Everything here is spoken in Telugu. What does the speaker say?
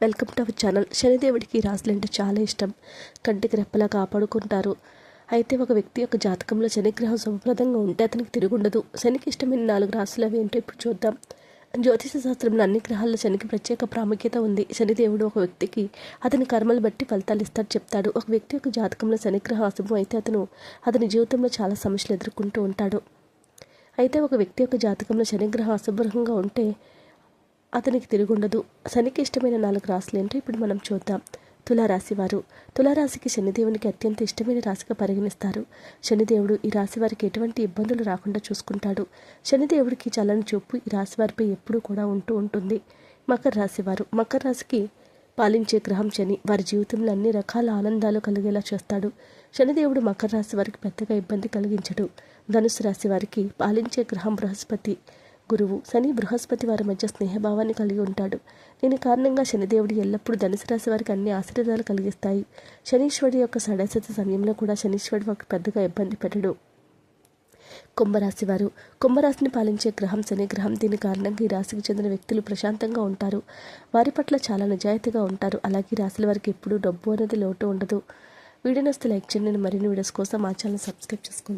Welcome to our channel. శనిదేవుడికి రాసులు అంటే చాలా ఇష్టం. కంటికి రెప్పలా కాపాడుకుంటారు. అయితే ఒక వ్యక్తి యొక్క జాతకంలో శనిగ్రహం శుభప్రదంగా ఉంటే అతనికి తిరుగుండదు. శనికి ఇష్టమైన నాలుగు రాసులు అవి ఏంటో ఇప్పుడు చూద్దాం. జ్యోతిష శాస్త్రంలో అన్ని గ్రహాల్లో శనికి ప్రత్యేక ప్రాముఖ్యత ఉంది. శనిదేవుడు ఒక వ్యక్తికి అతని కర్మలు బట్టి ఫలితాలు ఇస్తాడు చెప్తాడు. ఒక వ్యక్తి యొక్క జాతకంలో శనిగ్రహం అశుభం అయితే అతను అతని జీవితంలో చాలా సమస్యలు ఎదుర్కొంటూ ఉంటాడు. అయితే ఒక వ్యక్తి యొక్క జాతకంలో శనిగ్రహం అశుభ్రంగా ఉంటే అతనికి తిరుగుండదు. శనికి ఇష్టమైన నాలుగు రాశులు ఏంటో ఇప్పుడు మనం చూద్దాం. తులారాశి వారు తులారాశికి శనిదేవునికి అత్యంత ఇష్టమైన రాశిగా పరిగణిస్తారు. శనిదేవుడు ఈ రాశి వారికి ఎటువంటి ఇబ్బందులు రాకుండా చూసుకుంటాడు. శనిదేవుడికి చల్లని చూపు ఈ రాశి వారిపై ఎప్పుడూ కూడా ఉంటూ ఉంటుంది. మకర రాశి వారు మకర రాశికి పాలించే గ్రహం శని. వారి జీవితంలో అన్ని రకాల ఆనందాలు కలిగేలా చేస్తాడు. శనిదేవుడు మకర రాశి వారికి పెద్దగా ఇబ్బంది కలిగించడు. ధనుసు రాశి వారికి పాలించే గ్రహం బృహస్పతి. గురువు. శని బృహస్పతి వారి మధ్య స్నేహభావాన్ని కలిగి ఉంటాడు. దీని కారణంగా శనిదేవుడు ఎల్లప్పుడూ ధనుసు రాశి వారికి అన్ని ఆశీర్వాదాలు కలిగిస్తాయి. శనీశ్వరుడి యొక్క సడసత సమయంలో కూడా శనీశ్వరుడు ఒక పెద్దగా ఇబ్బంది పెట్టడు. కుంభరాశి వారు. కుంభరాశిని పాలించే గ్రహం శని గ్రహం. దీని కారణంగా ఈ రాశికి చెందిన వ్యక్తులు ప్రశాంతంగా ఉంటారు. వారి పట్ల చాలా నిజాయితీగా ఉంటారు. అలాగే రాశుల వారికి ఎప్పుడూ డబ్బు అనేది లోటు ఉండదు. వీడియో నస్తే లైక్ చేయండి. మరిన్ని వీడియోస్ కోసం మా ఛానల్ సబ్స్క్రైబ్ చేసుకోండి.